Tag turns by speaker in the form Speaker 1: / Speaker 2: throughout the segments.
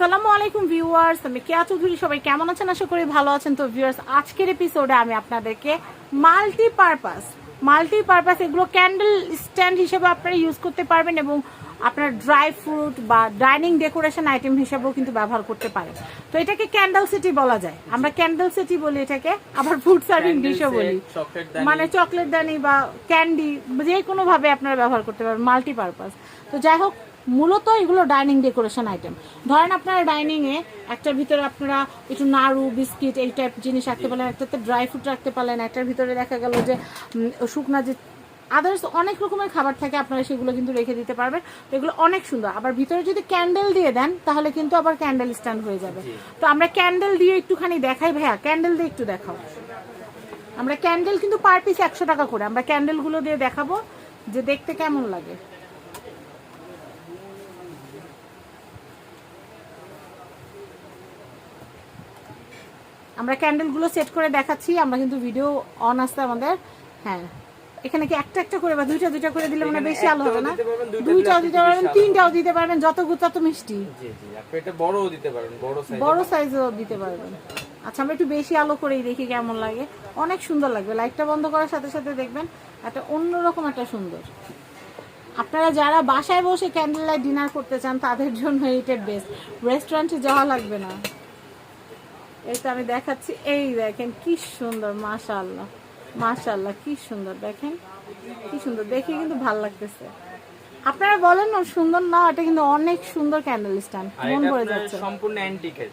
Speaker 1: সালামু আলাইকুম ভিউয়ার্স আমি কেয়া চৌধুরী সবাই কেমন আছেন? আশা করি ভালো আছেন। তো ভিউয়ার্স আজকের এপিসোডে আমি আপনাদেরকে মাল্টি পারপাস মাল্টি পারপাস এগুলো ক্যান্ডেল স্ট্যান্ড হিসেবে আপনারা ইউজ করতে পারবেন এবং আপনার ড্রাই ফ্রুট বা ডাইনিং ডেকোরেশন আইটেম হিসেবেও কিন্তু ব্যবহার করতে পারেন। তো এটাকে ক্যান্ডেল সিটি বলা যায়। আমরা ক্যান্ডেল সিটি বলি এটাকে আবার ফুড সার্ভিং ডিশও বলি। মানে চকলেট দানি বা ক্যান্ডি যে কোনো ভাবে আপনারা ব্যবহার করতে পারবেন মাল্টি পারপাস তো যাই হোক মূলত এগুলো ডাইনিং ডেকোরেশন আইটেম ধরেন আপনারা ডাইনিং এ একটার ভিতরে আপনারা একটু নাড়ু বিস্কিট এই টাইপ জিনিস রাখতে পারলেন একটাতে ড্রাই ফ্রুট রাখতে পারলেন একটার ভিতরে দেখা গেল যে শুকনা যে আদার্স অনেক রকমের খাবার থাকে আপনারা সেগুলো কিন্তু রেখে দিতে পারবেন। তো এগুলো অনেক সুন্দর। আবার ভিতরে যদি ক্যান্ডেল দিয়ে দেন তাহলে কিন্তু আবার ক্যান্ডেল স্ট্যান্ড হয়ে যাবে। তো আমরা ক্যান্ডেল দিয়ে একটুখানি দেখাই ভাইয়া ক্যান্ডেল দিয়ে একটু দেখাও। আমরা ক্যান্ডেল কিন্তু পার পিস একশো টাকা করে। আমরা ক্যান্ডেলগুলো দিয়ে দেখাবো যে দেখতে কেমন লাগে। আমরা ক্যান্ডেলগুলো সেট করে দেখাচ্ছি আমরা কিন্তু ভিডিও অন আসতে আমাদের। হ্যাঁ এখানে কি একটা একটা করে বা দুইটা দুইটা করে দিলে মানে বেশি আলো হবে না? দুইটাও দিতে পারবেন তিনটাও দিতে পারবেন যত গুণ তত মিষ্টি।
Speaker 2: জি জি আপনি এটা বড়ও দিতে পারেন বড় সাইজ
Speaker 1: বড় সাইজও দিতে পারবেন। আচ্ছা আমরা একটু বেশি আলো করেই দেখি কেমন লাগে। অনেক সুন্দর লাগবে লাইটটা বন্ধ করার সাথে সাথে দেখবেন একটা অন্যরকম একটা সুন্দর। আপনারা যারা বাসায় বসে ক্যান্ডেল লাইট ডিনার করতে চান তাদের জন্য এইটা বেস্ট রেস্টুরেন্টে যাওয়া লাগবে না। তো আমি দেখাচ্ছি। এই দেখেন কি সুন্দর মাশাআল্লাহ। মাশাআল্লাহ কি সুন্দর। দেখেন কি সুন্দর। দেখে কিন্তু ভালো লাগতেছে। আপনারা বলেন না সুন্দর না এটা কিন্তু অনেক সুন্দর ক্যান্ডেল স্ট্যান্ড মন ভরে যাচ্ছে।
Speaker 2: সম্পূর্ণ অ্যান্টিকের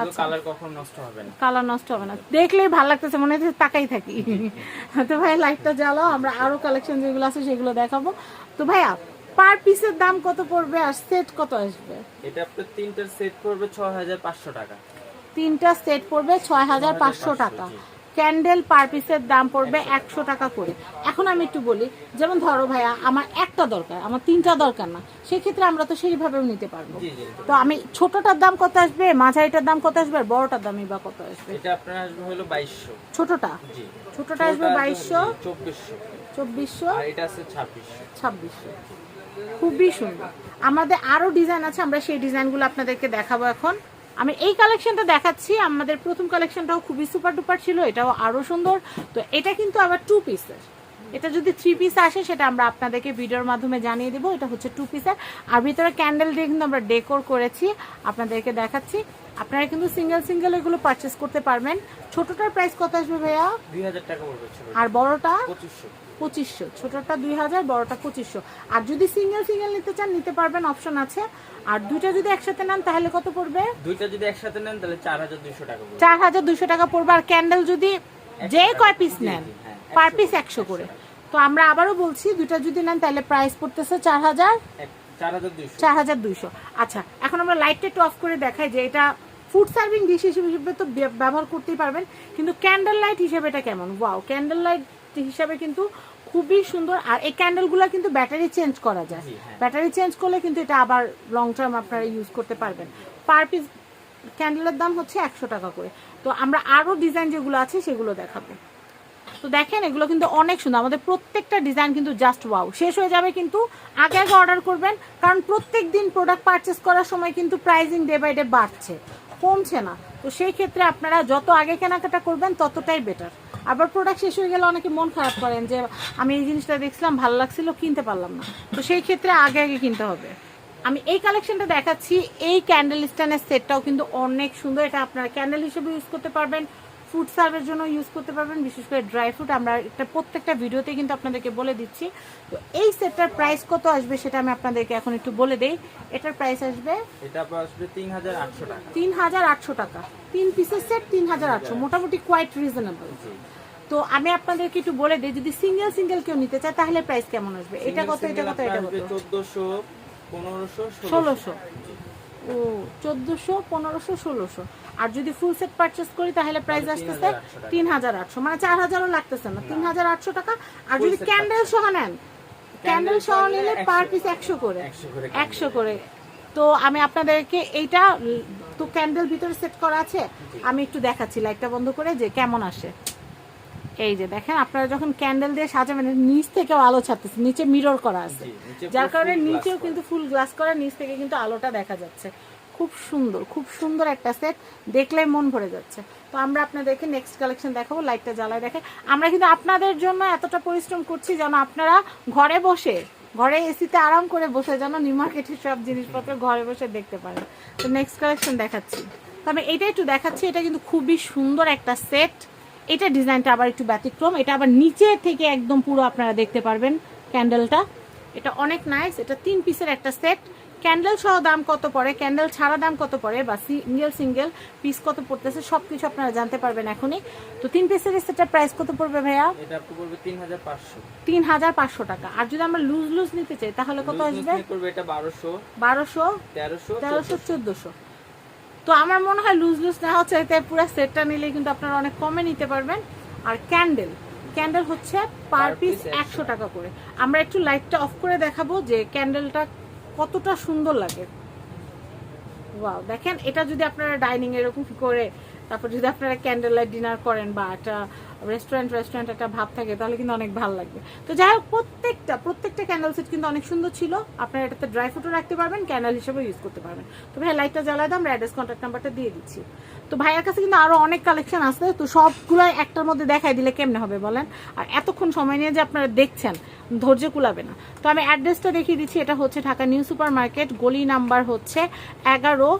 Speaker 1: আচ্ছা।
Speaker 2: কালার কখনো নষ্ট হবে না।
Speaker 1: কালার নষ্ট হবে না। দেখলেই ভালো লাগতেছে মনে হচ্ছে তাকাই থাকি। তো ভাই লাইটটা জ্বালাও আমরা আরও কালেকশন যেগুলো আছে সেগুলো দেখাবো। তো ভাইয়া পার পিসের দাম কত পড়বে আর সেট কত আসবে?
Speaker 2: এটা আপনার তিনটার সেট পড়বে ছয় হাজার পাঁচশো টাকা।
Speaker 1: তিনটা সেট পড়বে ছয় হাজার পাঁচশো টাকা। ক্যান্ডেল পার পিসের দাম পড়বে একশো টাকা করে। এখন আমি একটু বলি যেমন ধরো ভাইয়া আমার একটা দরকার আমার তিনটা দরকার না সেক্ষেত্রে আমরা তো সেইভাবেও নিতে পারব। তো আমি ছোটটার দাম কত আসবে মাঝারিটার দাম কত আসবে আর বড়টার দামই বা কত আসবে?
Speaker 2: এটা আপনার আসবে হলো বাইশশো।
Speaker 1: ছোটটা? ছোটটা আসবে বাইশশো?
Speaker 2: চব্বিশশো।
Speaker 1: চব্বিশশো?
Speaker 2: আর এটা আছে ছাব্বিশশো।
Speaker 1: ছাব্বিশশো। খুবই সুন্দর। আমাদের আরও ডিজাইন আছে আমরা সেই ডিজাইনগুলো আপনাদেরকে দেখাবো এখন। আমি এই কালেকশনটা দেখাচ্ছি। আমাদের প্রথম কালেকশনটাও খুবই সুপার ডুপার ছিল এটাও আরও সুন্দর। তো এটা কিন্তু আবার টু পিসের এটা যদি থ্রি পিস আসে সেটা আমরা আপনাদেরকে ভিডিওর মাধ্যমে জানিয়ে দেবো। এটা হচ্ছে টু পিসের আর ভিতরে ক্যান্ডেল দিয়ে কিন্তু আমরা ডেকোর করেছি আপনাদেরকে দেখাচ্ছি। আপনারা কিন্তু সিঙ্গেল সিঙ্গেল এগুলো পারচেস করতে পারবেন। ছোটটার প্রাইস কত আসবে ভাইয়া?
Speaker 2: দুই হাজার টাকা
Speaker 1: আর বড়টা?
Speaker 2: পঁচিশশো।
Speaker 1: পঁচিশশো ছোটটা দুই হাজার বড়টা পঁচিশশো। আর যদি সিঙ্গেল সিঙ্গেল নিতে চান নিতে পারবেন অপশন আছে। আর দুইটা যদি একসাথে নেন তাহলে কত পড়বে?
Speaker 2: দুইটা যদি একসাথে নেন তাহলে চার হাজার দুইশো টাকা
Speaker 1: চার হাজার দুইশো টাকা পড়বে। আর ক্যান্ডেল যদি যে কয় পিস নেন
Speaker 2: হ্যাঁ,
Speaker 1: পার পিস একশো করে। তো আমরা আবারও বলছি দুইটা যদি নেন তাহলে প্রাইস পড়তেছে চার হাজার।
Speaker 2: চার হাজার দুইশো।
Speaker 1: চার হাজার দুইশো। আচ্ছা এখন আমরা লাইটটা একটু অফ করে দেখাই যে এটা ফুড সার্ভিং ডিশ হিসেবে তো ব্যবহার করতেই পারবেন। কিন্তু ক্যান্ডেল লাইট হিসেবে এটা কেমন? ওয়াও ক্যান্ডেল লাইট হিসাবে কিন্তু খুবই সুন্দর। আর এই ক্যান্ডেলগুলো কিন্তু ব্যাটারি চেঞ্জ করা যায়। ব্যাটারি চেঞ্জ করলে কিন্তু এটা আবার লং টার্ম আপনারা ইউজ করতে পারবেন। পার পিস ক্যান্ডেলের দাম হচ্ছে একশো টাকা করে। তো আমরা আরও ডিজাইন যেগুলো আছে সেগুলো দেখাবো। তো দেখেন এগুলো কিন্তু অনেক সুন্দর। আমাদের প্রত্যেকটা ডিজাইন কিন্তু জাস্ট ওয়াও শেষ হয়ে যাবে কিন্তু আগে আগে অর্ডার করবেন। কারণ প্রত্যেক দিন প্রোডাক্ট পারচেস করার সময় কিন্তু প্রাইজিং ডে বাই ডে বাড়ছে। কমছে না। তো সেই ক্ষেত্রে আপনারা যত আগে কেনাকাটা করবেন ততটাই বেটার আবার প্রোডাক্ট শেষ হয়ে গেলে অনেকে মন খারাপ করেন যে, আমি এই জিনিসটা দেখছিলাম, ভালো লাগছিল, কিনতে পারলাম না। তো সেই ক্ষেত্রে আগে আগে কিনতে হবে। আমি এই কালেকশনটা দেখাচ্ছি, এই ক্যান্ডেল স্ট্যান্ডের সেটটাও কিন্তু অনেক সুন্দর। এটা আপনারা ক্যান্ডেল হিসেবে ইউজ করতে পারবেন। ফুড সার্ভের জন্য ইউজ করতে পারবেন বিশেষ করে ড্রাই ফ্রুট আমরা একটা প্রত্যেকটা ভিডিওতে কিন্তু আপনাদেরকে বলে দিচ্ছি। তো এই সেটটার প্রাইস কত আসবে সেটা আমি আপনাদেরকে এখন একটু বলে দেই। এটার প্রাইস আসবে
Speaker 2: এটা আসবে তিন হাজার আটশো টাকা।
Speaker 1: তিন হাজার আটশো টাকা। তিন পিসের সেট তিন হাজার আটশো। মোটামুটি কোয়াইট রিজনেবল তো আমি আপনাদেরকে একটু বলে দিই যদি সিঙ্গেল সিঙ্গেল কেউ নিতে চায় তাহলে প্রাইস কেমন আসবে? এটা কত এটা কত এটা কত?
Speaker 2: চোদ্দশো পনেরোশো
Speaker 1: ষোলোশো। ও চোদ্দশো পনেরোশো ষোলোশো। আর যদি ফুল সেট পারচেস করি তাহলে প্রাইস আসতেছে তিন হাজার আটশো মানে চার হাজারও লাগতেছে না তিন হাজার আটশো টাকা। আর যদি ক্যান্ডেল সহ নেন ক্যান্ডেল সহ নিলে পার পিস একশো করে।
Speaker 2: 100
Speaker 1: একশো করে। তো আমি আপনাদেরকে এইটা তো ক্যান্ডেল ভিতরে সেট করা আছে আমি একটু দেখাচ্ছি লাইটটা বন্ধ করে যে কেমন আসে। এই যে দেখেন আপনারা যখন ক্যান্ডেল দিয়ে সাজাবেন নিচ থেকেও আলো ছাড়তেছে নিচে মিরর করা আছে। যার কারণে নিচেও কিন্তু ফুল গ্লাস করা নিচ থেকে কিন্তু আলোটা দেখা যাচ্ছে। খুব সুন্দর খুব সুন্দর একটা সেট দেখলেই মন ভরে যাচ্ছে। তো আমরা আপনাদেরকে নেক্সট কালেকশন দেখাবো লাইটটা জ্বালায় দেখে। আমরা কিন্তু আপনাদের জন্য এতটা পরিশ্রম করছি যেন আপনারা ঘরে বসে, ঘরে এসিতে আরাম করে বসে যেন নিউ মার্কেটের সব জিনিসপত্র ঘরে বসে দেখতে পারেন। তো নেক্সট কালেকশন দেখাচ্ছি। তবে এটা একটু দেখাচ্ছি, এটা কিন্তু খুবই সুন্দর একটা সেট এটা ডিজাইনটা আবার একটু ব্যতিক্রম। এটা আবার নিচে থেকে একদম পুরো আপনারা দেখতে পারবেন ক্যান্ডেলটা এটা অনেক নাইস এটা তিন পিসের একটা সেট ক্যান্ডেল সহ দাম কত পড়ে? ক্যান্ডেল ছাড়া দাম কত পড়ে? বা সিঙ্গেল সিঙ্গেল পিস কত পড়তেছে? সব কিছু আপনারা জানতে পারবেন এখনই। তো তিন পিসের সেটার প্রাইস কত পড়বে ভাইয়া?
Speaker 2: এটা পড়বে তিন হাজার পাঁচশো।
Speaker 1: তিন হাজার পাঁচশো টাকা। আর যদি আমরা লুজ লুজ নিতে চাই তাহলে কত আসবে?
Speaker 2: করবে এটা বারোশো।
Speaker 1: বারোশো
Speaker 2: তেরোশো
Speaker 1: তেরোশো চোদ্দশো। তো আমার মনে হয় লুজ লুজ নেওয়া হচ্ছে এতে পুরো সেটটা নিলে কিন্তু আপনারা অনেক কমে নিতে পারবেন। আর ক্যান্ডেল ক্যান্ডেল হচ্ছে পার পিস একশো। টাকা করে। আমরা একটু লাইটটা অফ করে দেখাবো যে ক্যান্ডেলটা কতটা সুন্দর লাগে। ওয়াও দেখেন এটা যদি আপনারা ডাইনিং এরকম করে তারপর যদি আপনারা ক্যান্ডেল লাইট ডিনার করেন বা একটা রেস্টুরেন্ট রেস্টুরেন্ট একটা ভাব থাকে, তাহলে কিন্তু অনেক ভালো লাগবে। তো যাই হোক, প্রত্যেকটা প্রত্যেকটা ক্যান্ডেল সেট কিন্তু অনেক সুন্দর ছিল। আপনারা এটাতে ড্রাই ফ্রুটও রাখতে পারবেন ক্যান্ডেল হিসেবে ইউজ করতে পারবেন। তো ভাই লাইটটা জ্বালায় দাম অ্যাড্রেস কন্ট্যাক্ট নাম্বারটা দিয়ে দিচ্ছি। তো ভাইয়ের কাছে কিন্তু আরও অনেক কালেকশন আছে, তো সবগুলো একটার মধ্যে দেখাই দিলে কেমনে হবে বলেন? আর এতক্ষণ সময় নিয়ে যে আপনারা দেখছেন, ধৈর্য কুলাবে না। তো আমি অ্যাড্রেসটা দেখিয়ে দিচ্ছি, এটা হচ্ছে ঢাকা নিউ সুপার মার্কেট গলি নাম্বার হচ্ছে এগারো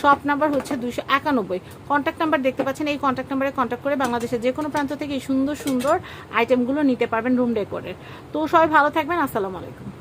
Speaker 1: শপ নাম্বার হচ্ছে দুশো একানব্বই। কন্ট্যাক্ট নাম্বার দেখতে পাচ্ছেন, এই কন্ট্যাক্ট নাম্বারে কন্ট্যাক্ট করে বাংলাদেশের যে কোনো প্রান্ত থেকে এই সুন্দর সুন্দর আইটেমগুলো নিতে পারবেন রুম ডেকোরের তো সবাই ভালো থাকবেন আসসালামু আলাইকুম।